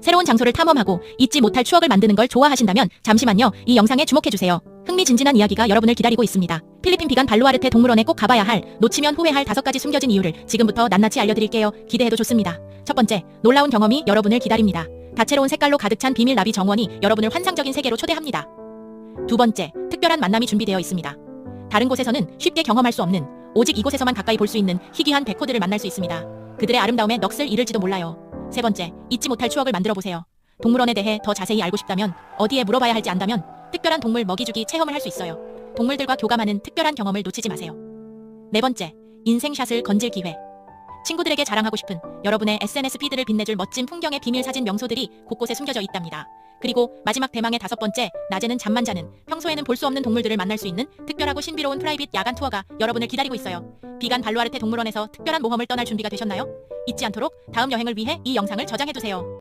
새로운 장소를 탐험하고 잊지 못할 추억을 만드는 걸 좋아하신다면 잠시만요. 이 영상에 주목해주세요. 흥미진진한 이야기가 여러분을 기다리고 있습니다. 필리핀 비간 발루아르테 동물원에 꼭 가봐야 할, 놓치면 후회할 다섯 가지 숨겨진 이유를 지금부터 낱낱이 알려드릴게요. 기대해도 좋습니다. 첫 번째, 놀라운 경험이 여러분을 기다립니다. 다채로운 색깔로 가득 찬 비밀 나비 정원이 여러분을 환상적인 세계로 초대합니다. 두 번째, 특별한 만남이 준비되어 있습니다. 다른 곳에서는 쉽게 경험할 수 없는, 오직 이곳에서만 가까이 볼 수 있는 희귀한 백호들을 만날 수 있습니다. 그들의 아름다움에 넋을 잃을지도 몰라요. 세 번째, 잊지 못할 추억을 만들어 보세요. 동물원에 대해 더 자세히 알고 싶다면, 어디에 물어봐야 할지 안다면, 특별한 동물 먹이주기 체험을 할 수 있어요. 동물들과 교감하는 특별한 경험을 놓치지 마세요. 네 번째, 인생샷을 건질 기회. 친구들에게 자랑하고 싶은 여러분의 SNS 피드를 빛내줄 멋진 풍경의 비밀 사진 명소들이 곳곳에 숨겨져 있답니다. 그리고 마지막 대망의 다섯 번째, 낮에는 잠만 자는, 평소에는 볼 수 없는 동물들을 만날 수 있는 특별하고 신비로운 프라이빗 야간 투어가 여러분을 기다리고 있어요. 비간 발루아르테 동물원에서 특별한 모험을 떠날 준비가 되셨나요? 잊지 않도록 다음 여행을 위해 이 영상을 저장해두세요.